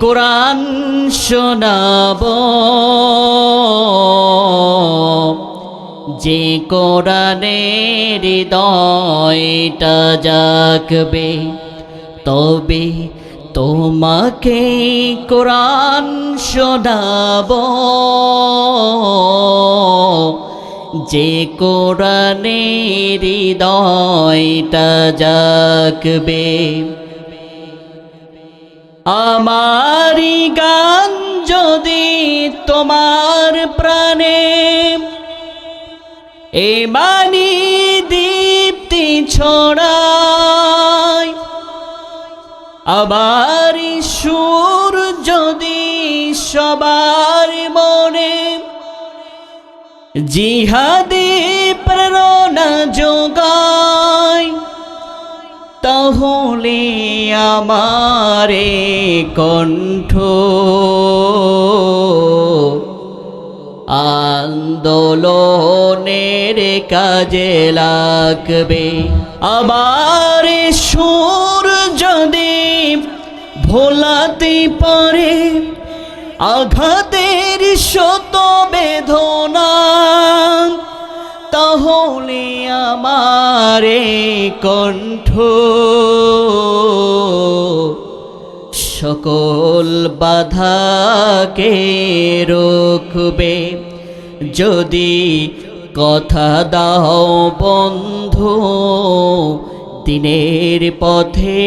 কোরআন শোনাব। যে কোরআনের হৃদয়টা জাগবে তবে তোমাকে কোরআন শোনাব। যে কোরআনের হৃদয়টা জাগবে আমারি গান যদি তোমার প্রাণে এমানি দীপ্তি ছড়ায় আবার সুর যদি সবার মনে জিহাদি প্রেরণা যোগায় তাহলে আমারে কণ্ঠ। আন্দোলনের কাজে লাগবে আবার সুর যদি ভোলাতে পারে আঘাতের শত বেদনা। আমারে কণ্ঠ। সকল বাধাকে রোখবে যদি কথা দাও বন্ধু। দিনের পথে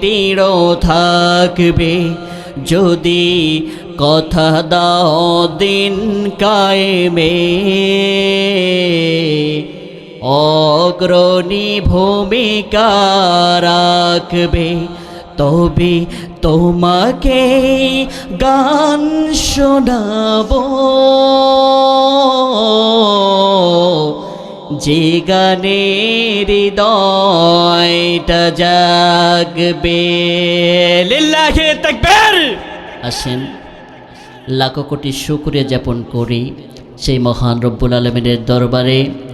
দৃঢ় থাকবে যদি কথা দাও দিন কায়েমে। অগ্রণী ভূমিকা রাখবে তবে তোমাকে গান শোনাব। যে গানের হৃদয়টা জাগবে। লিল্লাহে তাকবীর! আসেন লাখো কোটি শুক্রিয়া যাপন করি সেই মহান রব্বুল আলমিনের দরবারে।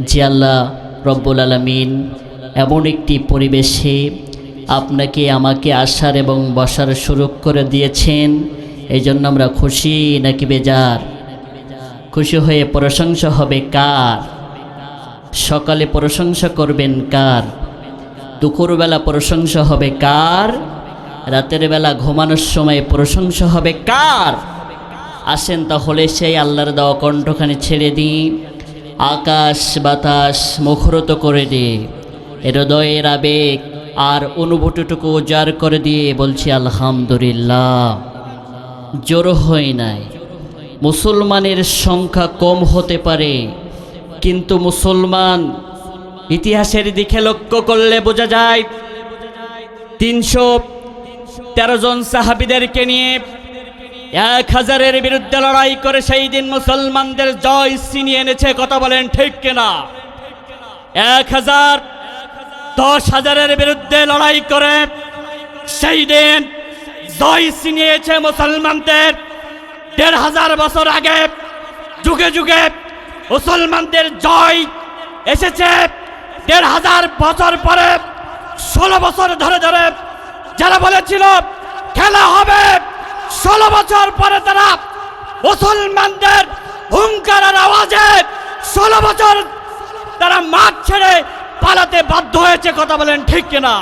যে আল্লাহ রব্বুল আলমিন এমন একটি পরিবেশে আপনাকে, আমাকে আসার এবং বসার সুযোগ করে দিয়েছেন এই জন্য আমরা খুশি নাকি বেজার? খুশি হয়ে প্রশংসা হবে কার? সকালে প্রশংসা করবেন কার? দুপুরবেলা প্রশংসা হবে কার? রাতের বেলা ঘুমানোর সময় প্রশংসা হবে কার? আসেন তাহলে সেই আল্লাহর দেওয়া কণ্ঠখানি ছেড়ে দিই। আকাশ বাতাস মুখরত করে দিয়ে, হৃদয়ের আবেগ আর অনুভূতিটুকু উজাড় করে দিয়ে বলছি, আলহামদুলিল্লাহ। জোর হয় নাই। মুসলমানের সংখ্যা কম হতে পারে, কিন্তু মুসলমান ইতিহাসের দিকে লক্ষ্য করলে বোঝা যায়, তিনশো তেরো জন সাহাবিদেরকে নিয়ে এক হাজারের বিরুদ্ধে লড়াই করে সেই দিন মুসলমানদের জয় ছিনিয়ে এনেছে, কথা বলেন ঠিক কিনা? এক হাজার দশ হাজারের বিরুদ্ধে লড়াই করে সেই দিন জয় ছিনিয়েছে মুসলমানদের। দেড় হাজার বছর আগে যুগে যুগে মুসলমানদের জয় এসেছে। দেড় হাজার বছর পরে ষোলো বছর ধরে ধরে যারা বলেছিল, খেলা হবে। ষোলো বছর পরে তারা মুসলমানদের হুঙ্কারের আওয়াজে ষোলো বছর তারা মাঠ ছেড়ে পালাতে বাধ্য হয়েছে, কথা বলেন ঠিক কিনা?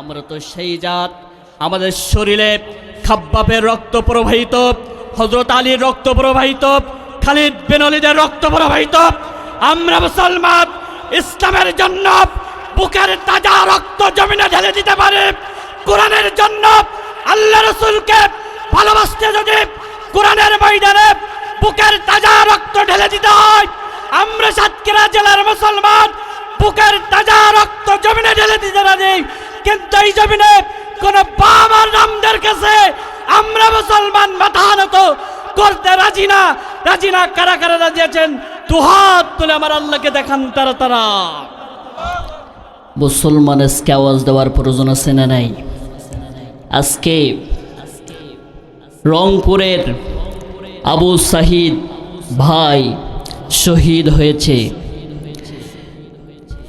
আমরা তো সেই জাত, আমাদের শরীরে খাব্বাবের রক্ত প্রবাহিত হজরত আলীর রক্ত প্রবাহিত, খালিদ বেনলিদের রক্ত প্রবাহিত। আমরা মুসলমান, ইসলামের জন্য বুকের তাজা রক্ত জমিনে ঢেলে দিতে পারে, কোরআনের জন্য ভালোবাসতে যদি কোরআনের ময়দানে বুকের তাজা রক্ত ঢেলে দিতে হয়, আমরা সাতক্ষীরা জেলার মুসলমান, বুকের তাজা রক্ত জমিনে ঢেলে দিতে রাজি। কিন্তু এই জমিনে কোন বাবার নামদের কাছে আমরা মুসলমান মাথা নত করতে রাজি না। রাজি না কারা কারা রাজি আছেন? দুহাত তুলে আমার আল্লাহকে দেখান তারা তারা। মুসলমানের আজকে আওয়াজ দেওয়ার প্রয়োজন আছে না নাই? আজকে রংপুরের আবু সাহিদ ভাই শহীদ হয়েছে।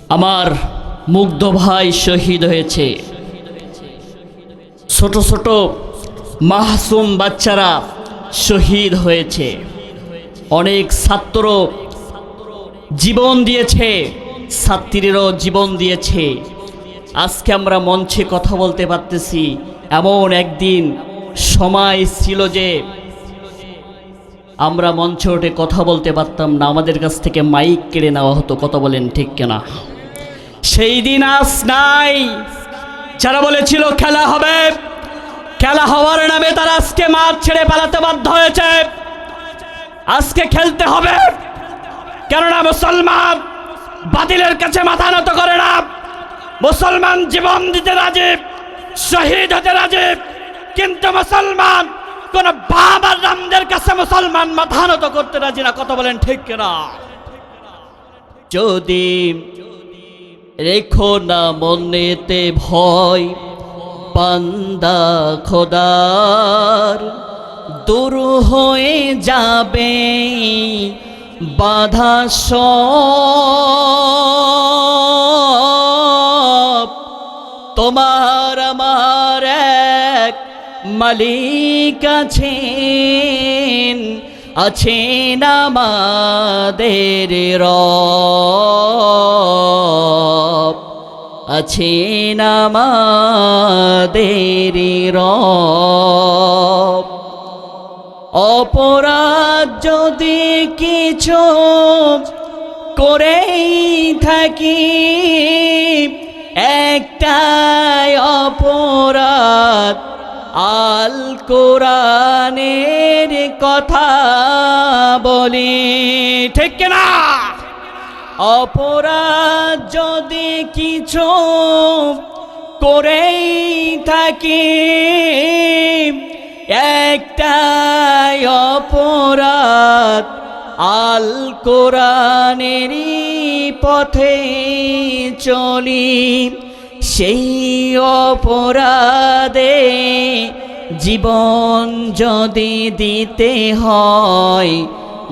আমার মুগ্ধ ভাই শহীদ হয়েছে। ছোট ছোট মাহসুম বাচ্চারা শহীদ হয়েছে। অনেক ছাত্র জীবন দিয়েছে ছাত্রীরও জীবন দিয়েছে। আজকে আমরা মঞ্চে কথা বলতে পারতেছি, এমন একদিন সময় ছিল যে আমরা মঞ্চে উঠে কথা বলতে পারতাম না। আমাদের কাছ থেকে মাইক কেড়ে নেওয়া হতো, কথা বলেন ঠিক কেনা? সেই দিন আজ নাই। যারা বলেছিল খেলা হবে, খেলা হওয়ার নামে তারা আজকে মাঠ ছেড়ে পালাতে বাধ্য হয়েছে। আজকে খেলতে হবে। কেননা মুসলমান বাতিলের কাছে মাথা নত করে না। মুসলমান জীবন দিতে রাজি, শহীদ হতে রাজি। কিন্তু মুসলমান, কোন বাবার রামদের কাছে মুসলমান মাথা নত করতে রাজি না কত বলেন ঠিক কিনা? যদি রেখো না মনেতে ভয় পান্দা খোদার, দূর হয়ে যাবে বাধা তোমার আমার এক মালিক আছেন আছেন আমাদের রব। আছেন আমাদের রব। অপরাধ যদি কিছু করেই থাকি আল কোরআনের কথা বলি, ঠিক না অপরাধ যদি কিছু করেই থাকি, একটাই অপরাধ আল কোরআনেরই পথে চলি, সেই অপরাধে জীবন যদি দিতে হয়,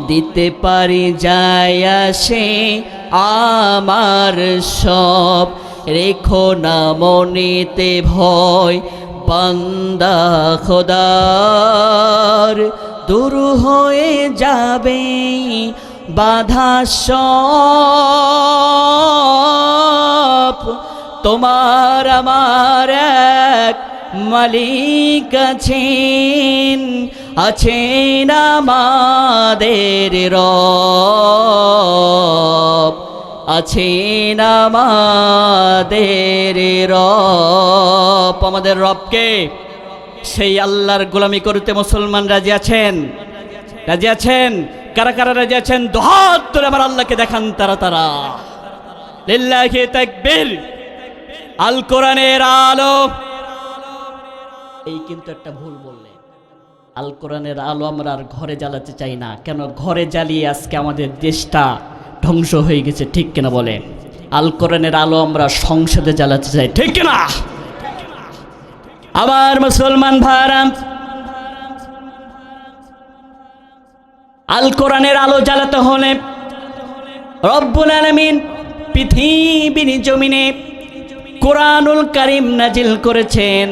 দিতে পারি যায় আসে আমার সব। রেখো না মনেতে ভয়, বান্দা খোদার। দূর হয়ে যাবে বাধা সব। তোমার আমার এক মালিক আছেন আছেন আমাদের রব, আছেন আমাদের রব। আমাদের রবকে সেই আল্লাহর গোলামি করতে মুসলমান রাজি আছেন? রাজি আছেন? কারা কারা রাজি আছেন? দহাত তোরে আমার আল্লাহকে দেখান তারা তারা। লিল্লাহি তাকবীর। আল কোরআনের আলো এই কিন্তু একটা ভুল বললে। আল কোরআনের আলো আমরা আর ঘরে জ্বালাতে চাই না। কেন? ঘরে জ্বালিয়ে আজকে আমাদের দেশটা ধ্বংস হয়ে গেছে, ঠিক কিনা বলে? আল কোরআনের আলো আমরা সংসদে জ্বালাতে চাই, ঠিক কিনা? আবার মুসলমান ভাইরাম আল কোরআনের আলো জ্বালাতে হলে রব্বুল আলমিন পৃথিবীর জমিনে কোরআনুল কারিম নাজিল করেছেন।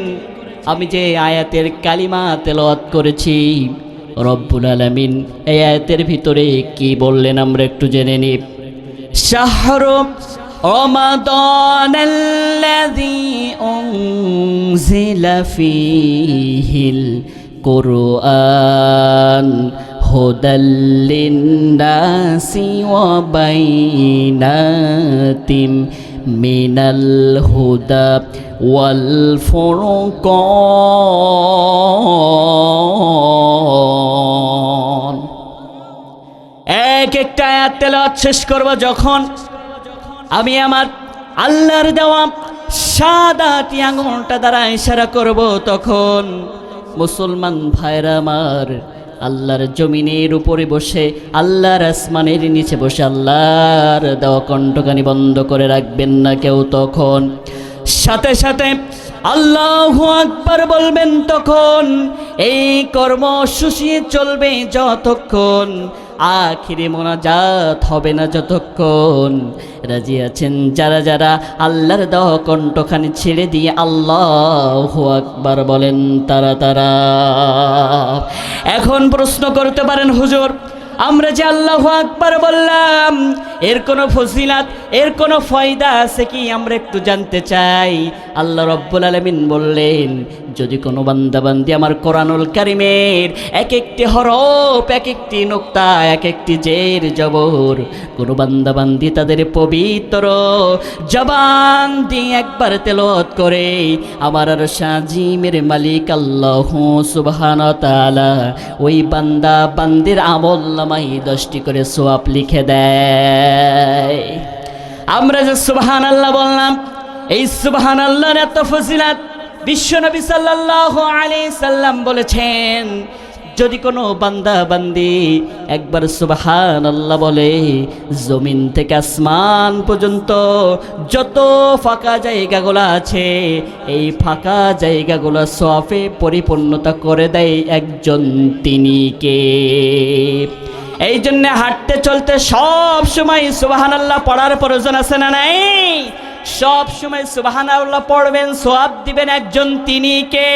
আমি যে আয়াতের কালিমা তেলাওয়াত করেছি রব্বুল আলামিন এই আয়াতের ভিতরে কি বললেন আমরা একটু জেনে নিই শাহর رمضان الذي أنزل فيه القرآن هدى للناس وبينات من الهدى والفرقان এক একটা আয়াত তেলাওয়াত শেষ করব যখন আমি আমার আল্লাহর দেওয়া সাদাটি আঙুলটা দ্বারা ইশারা করব তখন মুসলমান ভাইরা আমার আল্লাহর জমিনের উপরে বসে, আল্লাহর আসমানের নিচে বসে আল্লাহর দেওয়া কণ্ঠকানি বন্ধ করে রাখবেন না কেউ তখন। সাথে সাথে আল্লাহ আকবার বলবেন তখন, এই কর্ম শুষিয়ে চলবে যতক্ষণ, আখিরে মোনাজাত হবে না যতক্ষণ। রাজি আছেন যারা যারা? আল্লাহর দেওয়া কণ্ঠখানি ছেড়ে দিয়ে আল্লাহ আকবার বলেন তারা তারা। এখন প্রশ্ন করতে পারেন হুজুর আমরা যে আল্লাহ আকবার বললাম এর কোনো ফজিলাত, এর কোনো ফয়দা আছে কি? আমরা একটু জানতে চাই। আল্লাহ রব্বুল আলমিন বললেন, যদি কোনো বান্দাবান্দি আমার কোরআনুল কারিমের এক একটি হরফ এক একটি নোক্তা এক একটি জের, জবর, কোনো বান্দাবান্দি তাদের পবিত্র জবান দিয়ে একবার তেলত করে, আমার আর সাজিমের মালিক আল্লাহ সুবহান তাআলা ওই বান্দা বান্দির আমল নামাই দশটি করে সোয়াব লিখে দেয়। আমরা যে সুবহান আল্লাহ বললাম, এই সুবহান আল্লাহর এত ফজিলাত। বিশ্বনবী সাল্লাল্লাহু আলাইহি সাল্লাম বলেছেন, যদি কোনো বান্দা বান্দি একবার সুবহান আল্লাহ বলে, জমিন থেকে আসমান পর্যন্ত যত ফাঁকা জায়গাগুলো আছে, এই ফাঁকা জায়গাগুলো সফে পরিপূর্ণতা করে দেয় একজন তিনি কে? এই জন্য হাঁটতে চলতে সব সময় সুবাহান আল্লাহ পড়ার প্রয়োজন আছে না নাই? সব সময় সুবাহান আল্লাহ পড়বেন, সোয়াব দিবেন একজন তিনি কে?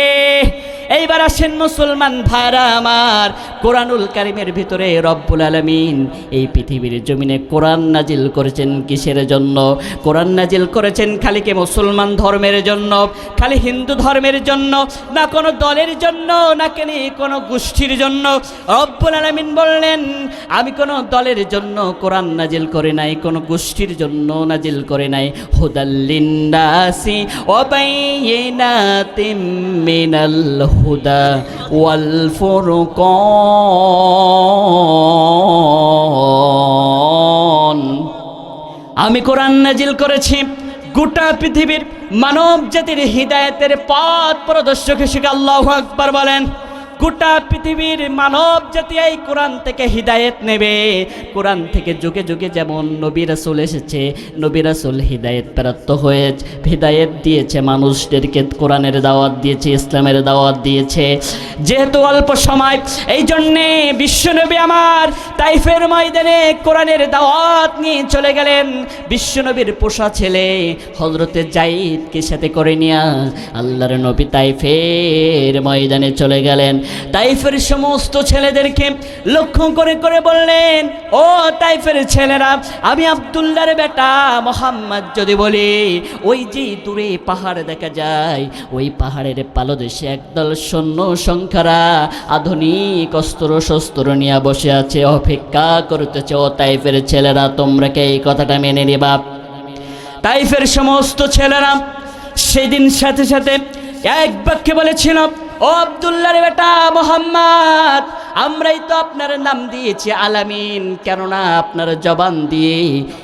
এইবার আসেন মুসলমান ভাইরা আমার, কোরআনুল কারিমের ভিতরে রব্বুল আলমিন, এই পৃথিবীর জমিনে কোরআন নাজিল করেছেন কিসের জন্য? কোরআন নাজিল করেছেন খালি কে মুসলমান ধর্মের জন্য, খালি হিন্দু ধর্মের জন্য, না কোনো দলের জন্য, না কেন কোনো গোষ্ঠীর জন্য? রব্বুল আলমিন বললেন, আমি কোনো দলের জন্য কোরআন নাজিল করে নাই, কোনো গোষ্ঠীর জন্য নাজিল করে নাই। হুদাল্লিন্দাসি ওবাইনাতিম মিনাল ওয়াল ফুরকান। আমি কোরআন নাজিল করেছি। গোটা পৃথিবীর মানব জাতির হৃদায়তের পথ প্রদর্শক হিসেবে আল্লাহ আকবার বলেন। গোটা পৃথিবীর মানব জাতি এই কোরআন থেকে হৃদায়ত নেবে। কোরআন থেকে যুগে যুগে যেমন নবী রাসুল এসেছে, নবী রাসুল হৃদায়ত প্রাপ্ত হয়ে হৃদায়ত দিয়েছে মানুষদেরকে, কোরআনের দাওয়াত দিয়েছে, ইসলামের দাওয়াত দিয়েছে। যেহেতু অল্প সময় এই জন্যে বিশ্বনবী আমার তাইফের ময়দানে কোরআনের দাওয়াত নিয়ে চলে গেলেন। বিশ্বনবীর পোষা ছেলে হজরতে জাইদকে সাথে করে নিয়ে আল্লাহর নবী তাইফের ময়দানে চলে গেলেন। তাইফের সমস্ত ছেলেদেরকে লক্ষ্য করে করে বললেন, ও তাইফের ছেলেরা, আমি আবদুল্লার বেটা মোহাম্মদ যদি বলি, ওই যে দূরে পাহাড় দেখা যায়, ওই পাহাড়ের পালদেশে একদল সৈন্য সংখ্যারা আধুনিক অস্ত্র শস্ত্র নিয়ে বসে আছে, অপেক্ষা করতেছে, ও তাইফের ছেলেরা, তোমরা কে এই কথাটা মেনে নিবা? তাইফের সমস্ত ছেলেরা সেদিন সাথে সাথে এক বাক্যে বলেছিল ও আবদুল্লার বেটা মোহাম্মদ আমরাই তো আপনার নাম দিয়েছি আলামিন, কেননা আপনার জবান দিয়ে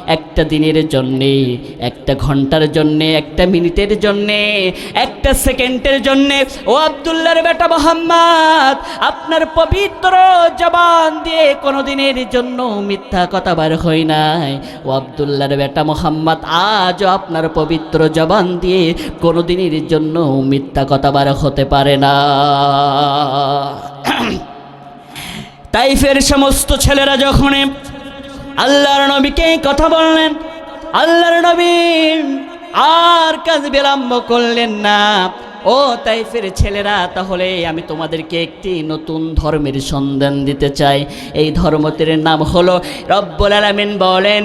একটা দিনের জন্যে, একটা ঘণ্টার জন্যে, একটা মিনিটের জন্যে, একটা সেকেন্ডের জন্যে, ও আবদুল্লার বেটা মোহাম্মদ, আপনার পবিত্র জবান দিয়ে কোনো দিনের জন্য মিথ্যা কথা বার হয় নাই। ও আবদুল্লার বেটা মোহাম্মদ, আজও আপনার পবিত্র জবান দিয়ে কোনো দিনের জন্য মিথ্যা কথা বার হতে পারে না। তাইফের সমস্ত ছেলেরা যখন আল্লাহর নবীকে কথা বললেন, আল্লাহর নবী আর কাজ বিলম্ব করলেন না। ও তাইফের ছেলেরা, তাহলে আমি তোমাদেরকে একটি নতুন ধর্মের সন্ধান দিতে চাই। এই ধর্মটির নাম হলো রব্বুল আলামিন বলেন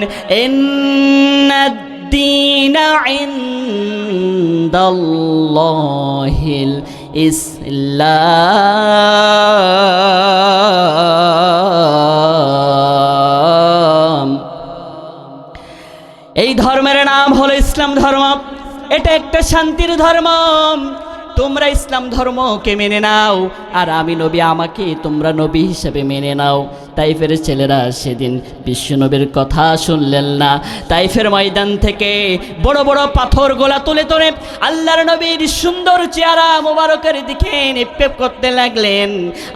الدين عند الله الإسلام এই ধর্মের নাম হলো ইসলাম ধর্ম এটা একটা শান্তির ধর্ম তোমরা ইসলাম ধর্মকে মেনে নাও, আর আমি নবী আমাকে তোমরা নবী হিসেবে মেনে নাও। তাইফের ছেলেরা সেদিন বিশ্বনবীর কথা শুনলেন না। তাইফের ময়দান থেকে বড় বড় পাথর গোলা তুলে তুলে আল্লাহর নবীর সুন্দর চেহারা মোবারকের দিকে নিক্ষেপ করতে লাগলেন।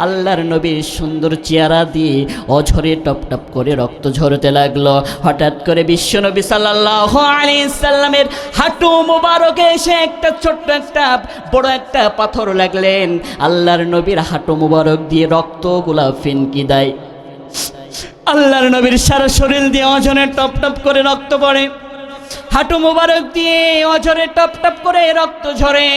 আল্লাহর নবীর সুন্দর চেহারা দিয়ে অঝরে টপ টপ করে রক্ত ঝরতে লাগল। হঠাৎ করে বিশ্বনবী সাল্লাহ আলী সাল্লামের হাঁটু মোবারকে এসে একটা ছোট্ট একটা বড় একটা পাথর লাগলেন। আল্লাহর নবীর হাঁটু মোবারক দিয়ে রক্তগুলা ফিনকি দেয়? আল্লাহর নবীর সারা শরীর দিয়ে অজনে টপ টপ করে রক্ত পড়ে। হাঁটু মোবারক দিয়ে অজরে টপ টপ করে রক্ত ঝরে।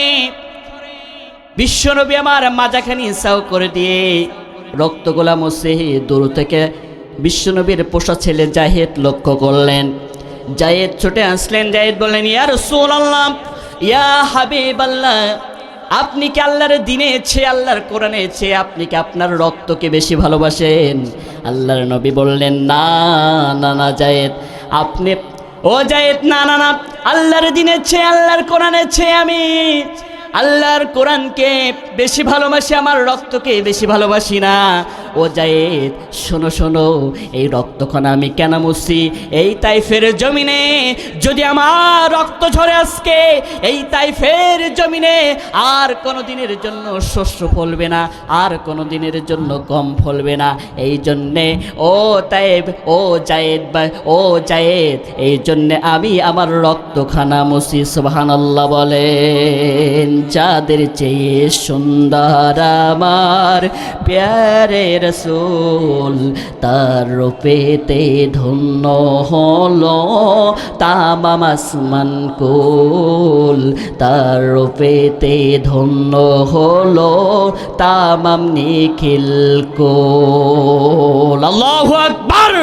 বিশ্বনবী আমার মাজাখানি সাউ করে দিয়ে রক্তগোলা মুছে দূর থেকে বিশ্বনবীর পোষা ছেলে জাহেদ লক্ষ্য করলেন। জায়েদ ছুটে আসলেন। জায়েদ বললেন, ইয়া রাসূলুল্লাহ, ইয়া হাবিবাল্লাহ আপনি কি আল্লাহর দিনে এছে আল্লাহর কোরআনে এছে আপনি কি আপনার রক্তকে বেশি ভালোবাসেন? আল্লাহর নবী বললেন, না না না, জায়েদ, আপনি ও জায়েদ, না না না, আল্লাহর দিনে ছে আল্লাহর কোরআনে ছে আমি আল্লাহর কোরআনকে বেশি ভালোবাসি, আমার রক্তকে বেশি ভালোবাসি না। ও জায়েদ, শোনো শোনো, এই রক্তক্ষণ আমি কেন মুছি এই তাইফের জমিনে যদি আমার রক্ত ঝরে আজকে, এই তাইফের জমিনে আর কোনো দিনের জন্য শস্য ফলবে না, আর কোনো দিনের জন্য গম ফলবে না। এই জন্যে, ও তাইব, ও জায়েদ বা, ও জায়েদ, এই জন্যে আমি আমার রক্তখানা মুসি সুবহানাল্লাহ বলেন। যাদের চেয়ে সুন্দর আমার প্যারে রসুল তার রূপেতে ধন্য হলো তামাম আসমান কুল। তার রূপেতে ধন্য হলো তামাম নিখিল কুল। আল্লাহু আকবার!